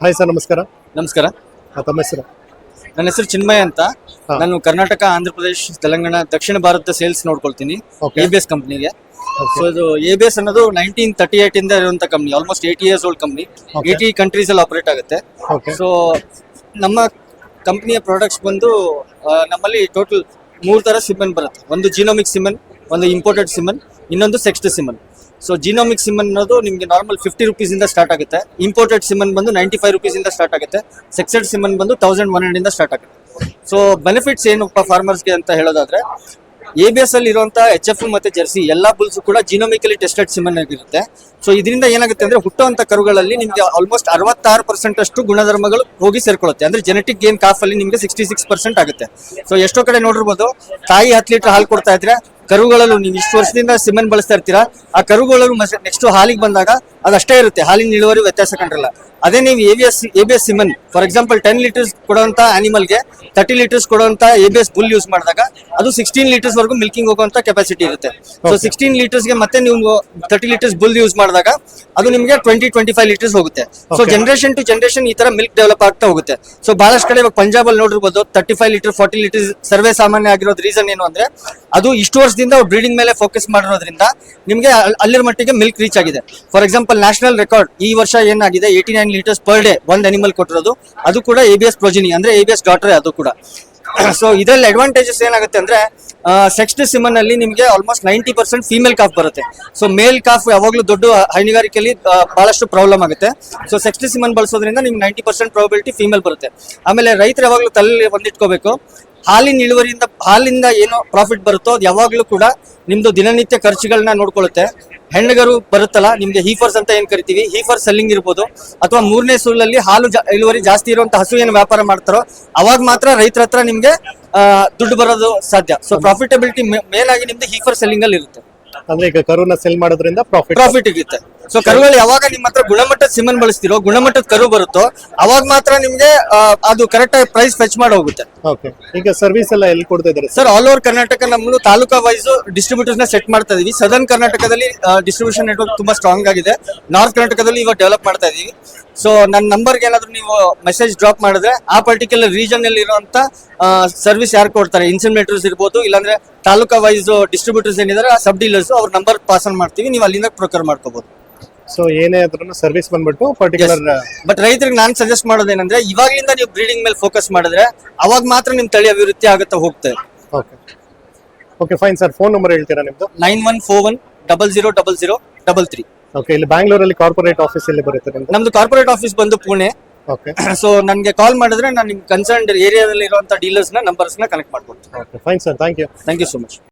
Hi sir ನಮಸ್ಕಾರ. ನಮಸ್ಕಾರ. ಆ, ತಮ್ಮ ಹೆಸರು? ನನ್ನ ಹೆಸರು ಚಿನ್ಮಯ ಅಂತ. ಹಾ. ನಾನು ಕರ್ನಾಟಕ ಆಂಧ್ರ ಪ್ರದೇಶ್ ತೆಲಂಗಾಣ ದಕ್ಷಿಣ ಭಾರತ ಸೇಲ್ಸ್ ನೋಡ್ಕೊಳ್ತೀನಿ. Okay. ಎ ಬಿ ಎಸ್ ಕಂಪ್ನಿಗೆ ಸೊ ಇದು ಎ ಬಿ ಎಸ್ ಅನ್ನೋದು ನೈನ್ಟೀನ್ ತರ್ಟಿ ಏಟ್ ಇಂದ ಇರುವಂತ company almost eighty years old company Okay. Eighty countries ಅಲ್ಲಿ ಆಪರೇಟ್ ಆಗುತ್ತೆ. ಓಕೆ ಸೊ ನಮ್ಮ ಕಂಪ್ನಿಯ ಪ್ರಾಡಕ್ಟ್ಸ್ ಬಂದು ಆ, ನಮ್ಮಲ್ಲಿ ಟೋಟಲ್ ಮೂರು ತರ ಸಿಮೆಂಟ್ ಬರುತ್ತೆ. ಒಂದು ಜಿನೋಮಿಕ್ ಸಿಮೆಂಟ್ ಒಂದು ಇಂಪೋರ್ಟೆಡ್ ಸಿಮೆಂಟ್ ಇನ್ನೊಂದು sexed semen so genomic semen ಅನ್ನೋದು ನಿಮಗೆ ನಾರ್ಮಲ್ ಫಿಫ್ಟಿ ರುಪೀಸಿಂದ ಸ್ಟಾರ್ಟ್ ಆಗುತ್ತೆ. ಇಂಪೋರ್ಟೆಡ್ ಸಿಮನ್ ಬಂದು ನೈಂಟಿ ಫೈವ್ ರುಪೀಸಿಂದ ಸ್ಟಾರ್ಟ್ ಆಗುತ್ತೆ. ಸೆಕ್ಸೆಡ್ ಸಿಮನ್ ಬಂದು ತೌಸಂಡ್ ಒನ್ ಹಂಡ್ರೆಡ್ ಇಂದ ಸ್ಟಾರ್ಟ್ ಆಗುತ್ತೆ. ಸೊ ಬೆನಿಫಿಟ್ಸ್ ಏನಪ್ಪ ಫಾರ್ಮರ್ಸ್ಗೆ ಅಂತ ಹೇಳೋದಾದ್ರೆ ಎ ಬಿ ಎಸ್ ಅಲ್ಲಿ ಇರುವಂತಹ ಎಚ್ ಎಫ್ ಮತ್ತೆ ಜರ್ಸಿ ಎಲ್ಲಾ ಬುಲ್ಸ್ ಕೂಡ ಜಿನೋಮಿಕಲಿ ಟೆಸ್ಟೆಡ್ ಸಿಮನ್ ಆಗಿರುತ್ತೆ ಸೊ ಇದರಿಂದ ಏನಾಗುತ್ತೆ ಅಂದ್ರೆ ಹುಟ್ಟುವಂತ ಕರುಗಳಲ್ಲಿ ನಿಮಗೆ ಆಲ್ಮೋಸ್ಟ್ ಅರವತ್ತಾರು ಪರ್ಸೆಂಟ್ ಅಷ್ಟು ಗುಣಧರ್ಮಗಳು ಹೋಗಿ ಸೇರ್ಕೊಳ್ಳುತ್ತೆ. ಅಂದ್ರೆ ಜೆನೆಟಿಕ್ ಗೇನ್ ಕಾಫ್ ಅಲ್ಲಿ ನಿಮಗೆ ಸಿಕ್ಸ್ಟಿ ಸಿಕ್ಸ್ ಪರ್ಸೆಂಟ್ ಆಗುತ್ತೆ. ಸೊ ಎಷ್ಟೋ ಕಡೆ ನೋಡಿರ್ಬೋದು, ತಾಯಿ ಹತ್ತು ಲೀಟರ್ ಹಾಲು ಕೊಡ್ತಾ ಇದ್ರೆ ಕರುಗಳಲ್ಲೂ ನೀವು ಇಷ್ಟು ವರ್ಷದಿಂದ ಸಿಮೆಂಟ್ ಬಳಸ್ತಾ ಇರ್ತೀರಾ ಆ ಕರುಗಳಲ್ಲೂ ನೆಕ್ಸ್ಟ್ ಹಾಲಿಗೆ ಬಂದಾಗ ಅದಷ್ಟೇ ಇರುತ್ತೆ. ಹಾಲಿನ ಇಳುವರಿ ವ್ಯತ್ಯಾಸ ಕಂಡ್ರಲ್ಲ. ಅದೇ ನೀವು A B S A B S semen for example ten litres ಕೊಡುವಂತ ಅನಿಮಲ್ಗೆ ತರ್ಟಿ ಲೀಟರ್ಸ್ ಕೊಡುವಂತ A B S bull use ಮಾಡಿದಾಗ ಅದು ಸಿಕ್ಸ್ಟೀನ್ ಲೀಟರ್ಸ್ ವರೆಗೂ ಮಿಲ್ಕಿಂಗ್ ಹೋಗುವಂತ ಕೆಪಾಸಿಟಿ ಇರುತ್ತೆ. ಸೊ ಸಿಕ್ಸ್ಟೀನ್ ಲೀಟರ್ಸ್ಗೆ ಮತ್ತೆ ನೀವು ತರ್ಟಿ ಲೀಟರ್ಸ್ ಬುಲ್ ಯೂಸ್ ಮಾಡಿದಾಗ ಅದು ನಿಮಗೆ ಟ್ವೆಂಟಿ ಟ್ವೆಂಟಿ ಫೈವ್ ಲೀಟರ್ಸ್ ಹೋಗುತ್ತೆ ಸೊ. ಜನರೇಷನ್ ಟು ಜನರೇಷನ್ ಈ ತರ ಮಿಲ್ಕ್ ಡೆವಲಪ್ ಆಗ್ತಾ ಹೋಗುತ್ತೆ. ಸೊ ಬಹಳಷ್ಟು ಕಡೆ ಇವಾಗ ಪಂಜಾಬ್ ಅಲ್ಲಿ ನೋಡಿರ್ಬೋದು thirty five litre forty litres ಸರ್ವೇ ಸಾಮಾನ್ಯ ಆಗಿರೋದು ರೀಸನ್ ಏನು ಅಂದ್ರೆ ಅದು ಇಷ್ಟು ವರ್ಷದಿಂದ ಬ್ರೀಡಿಂಗ್ ಮೇಲೆ ಫೋಕಸ್ ಮಾಡಿರೋದ್ರಿಂದ ನಿಮಗೆ ಅಲ್ಲಿರ ಮಟ್ಟಿಗೆ ಮಿಲ್ಕ್ ರೀಚ್ ಆಗಿದೆ. ಫಾರ್ ಎಕ್ಸಾಂಪಲ್ ನ್ಯಾಷನಲ್ ರೆಕಾರ್ಡ್ ಈ ವರ್ಷ ಏನಾಗಿದೆ? Eighty nine litres per day ಒಂದ್ ಅನಿಮಲ್ ಕೊಟ್ಟಿರೋದು. ಅದು ಕೂಡ ಎ ಬಿ ಎಸ್ ಪ್ರೊಜಿನಿ ಅಂದ್ರೆ ಎ ಬಿ ಎಸ್ ಡಾಟರ್ ಅದು ಕೂಡ. ಸೊ ಇದರಲ್ಲಿ ಅಡ್ವಾಂಟೇಜಸ್ ಏನಾಗುತ್ತೆ ಅಂದ್ರೆ ಸೆಕ್ಸ್ಟ್ ಸಿಮನ್ ಅಲ್ಲಿ ನಿಮಗೆ almost ninety percent female calf ಬರುತ್ತೆ. ಸೊ ಮೇಲ್ ಕಾಫ್ ಯಾವಾಗಲೂ ದೊಡ್ಡ ಹೈನುಗಾರಿಕೆಯಲ್ಲಿ ಬಹಳಷ್ಟು ಪ್ರಾಬ್ಲಮ್ ಆಗುತ್ತೆ. ಸೊ ಸೆಕ್ಸ್ಟ್ ಸಿಮನ್ ಬಳಸೋದ್ರಿಂದ ನಿಮ್ಗೆ ನೈಂಟಿ ಪರ್ಸೆಂಟ್ ಪ್ರಾಬಿಲಿಟಿ ಫೀಮೇಲ್ ಬರುತ್ತೆ. ಆಮೇಲೆ ರೈತರು ಯಾವಾಗಲೂ ತಲೆಯಲ್ಲಿ ಒಂದಿಟ್ಕೋಬೇಕು. ಹಾಲಿನ ಇಳುವರಿಯಿಂದ ಹಾಲಿಂದ ಏನು ಪ್ರಾಫಿಟ್ ಬರುತ್ತೋ ಅದು ಯಾವಾಗಲೂ ಕೂಡ ನಿಮ್ದು ದಿನನಿತ್ಯ ಖರ್ಚುಗಳನ್ನ ನೋಡ್ಕೊಳ್ಳುತ್ತೆ ಹೆಣ್ಣುಗರು ಬರುತ್ತಲ್ಲ, ನಿಮ್ಗೆ ಹೀಫರ್ಸ್ ಅಂತ ಏನ್ ಕರಿತೀವಿ? ಹೀಫರ್ ಸೆಲ್ಲಿಂಗ್ ಇರ್ಬೋದು. ಅಥವಾ ಮೂರನೇ ಸುಳ್ಳಲ್ಲಿ ಹಾಲು ಇಳುವರಿ ಜಾಸ್ತಿ ಇರುವಂತ ಹಸು ಏನು ವ್ಯಾಪಾರ ಮಾಡ್ತಾರೋ, ಅವಾಗ ಮಾತ್ರ ರೈತರ ಹತ್ರ ನಿಮ್ಗೆ ದುಡ್ಡು ಬರೋದು ಸಾಧ್ಯ. ಸೊ ಪ್ರಾಫಿಟಬಿಲಿಟಿ ಮೇನ್ ಆಗಿ ನಿಮ್ದು ಹೀಫರ್ ಸೆಲ್ಲಿಂಗ್ ಅಲ್ಲಿ ಇರುತ್ತೆ ಅಂದ್ರೆ ಈಗ ಕರುನ ಸೆಲ್ ಮಾಡೋದ್ರಿಂದ ಪ್ರಾಫಿಟ್ ಪ್ರಾಫಿಟ್ ಇರುತ್ತೆ ಸೊ ಕರುಗಳು ಯಾವಾಗ ನಿಮ್ಮ ಹತ್ರ ಗುಣಮಟ್ಟದ ಸಿಮನ್ ಬಳಸ್ತಿರೋ ಗುಣಮಟ್ಟದ ಕರು ಬರುತ್ತೋ ಅವಾಗ ಮಾತ್ರ ನಿಮ್ಗೆ ಆ, ಅದು ಕರೆಕ್ಟ್ ಆಗಿ ಪ್ರೈಸ್ ಫೆಚ್ ಮಾಡಿ ಹೋಗುತ್ತೆ. ಓಕೆ ಈಗ ಸರ್ವಿಸ್ ಎಲ್ಲ ಎಲ್ಲಿ ಕೊಡ್ತಾ ಇದ್ದಾರೆ? ಸರ್ ಆಲ್ ಓವರ್ ಕರ್ನಾಟಕ ನಮ್ಮನ್ನು ತಾಲೂಕಾ ವೈಸ್ ಡಿಸ್ಟ್ರಿಬ್ಯೂಟರ್ಸ್ನ ಸೆಟ್ ಮಾಡ್ತಾ ಇದೀವಿ. ಸದರ್ನ್ ಕರ್ನಾಟಕದಲ್ಲಿ ಡಿಸ್ಟ್ರಿಬ್ಯೂಷನ್ ನೆಟ್ವರ್ಕ್ ತುಂಬಾ ಸ್ಟ್ರಾಂಗ್ ಆಗಿದೆ. ನಾರ್ತ್ ಕರ್ನಾಟಕದಲ್ಲಿ ಇವಾಗ ಡೆವಲಪ್ ಮಾಡ್ತಾ ಇದೀವಿ. ಸೊ ನನ್ನ ನಂಬರ್ಗೆ ಏನಾದ್ರು ನೀವು ಮೆಸೇಜ್ ಡ್ರಾಪ್ ಮಾಡಿದ್ರೆ ಆ ಪರ್ಟಿಕ್ಯುಲರ್ ರೀಜನ್ ಅಲ್ಲಿ ಇರುವಂತ ಸರ್ವಿಸ್ ಯಾರು ಕೊಡ್ತಾರೆ? ಇನ್ಸಿಮೇಟರ್ಸ್ ಇರ್ಬೋದು ಇಲ್ಲಾಂದ್ರೆ ತಾಲೂಕಾ ವೈಸ್ ಡಿಸ್ಟ್ರಿಬ್ಯೂಟರ್ಸ್ ಏನಿದ್ದಾರೆ ಆ ಸಬ್ ಡೀಲರ್ಸ್ ಅವ್ರ ನಂಬರ್ ಪಾಸ್ ಆನ್ ಮಾಡ್ತೀವಿ ನೀವು ಅಲ್ಲಿಂದ ಪ್ರೊಕರ್ ಮಾಡ್ಕೋಬಹುದು ಸೊ ಏನೇ ಆದ್ರೂ ಸರ್ವಿಸ್ ಬಂದ್ಬಿಟ್ಟು ಪರ್ಟಿಕ್ಯುಲರ್ ಬಟ್ ರೈತರಿಗೆ ನಾನು ಸಜೆಸ್ಟ್ ಮಾಡೋದೇನಂದ್ರೆ ಇವಾಗಿಂದ ನೀವು ಬ್ರೀಡಿಂಗ್ ಮೇಲೆ ಫೋಕಸ್ ಮಾಡಿದ್ರೆ ಅವಾಗ ಮಾತ್ರ ನಿಮ್ ತಳಿ ಅಭಿವೃದ್ಧಿ ಆಗುತ್ತಾ ಹೋಗ್ತದೆ. Okay okay fine sir phone number ಹೇಳ್ತೀರಾ ನಿಮ್ದು? Nine one four one double zero double zero double three. Okay ಇಲ್ಲಿ ಬ್ಯಾಂಗ್ಳೂರಲ್ಲಿ ಕಾರ್ಪೊರೇಟ್ ಆಫೀಸ್ ಎಲ್ಲಿ ಬರುತ್ತೆ ನಿಮ್ದು? ನಮ್ದು ಕಾರ್ಪೊರೇಟ್ ಆಫೀಸ್ ಬಂದು ಪುಣೆ. ಸೊ ನನಗೆ ಕಾಲ್ ಮಾಡಿದ್ರೆ ನಾನು ನಿಮ್ ಕನ್ಸರ್ನ್ ಏರಿಯಾದಲ್ಲಿ ಇರುವಂತ ನಂಬರ್ಸ್ನ ಕನೆಕ್ಟ್ ಮಾಡ್ಕೊಡ್ತೀನಿ. Okay fine sir thank you thank you so much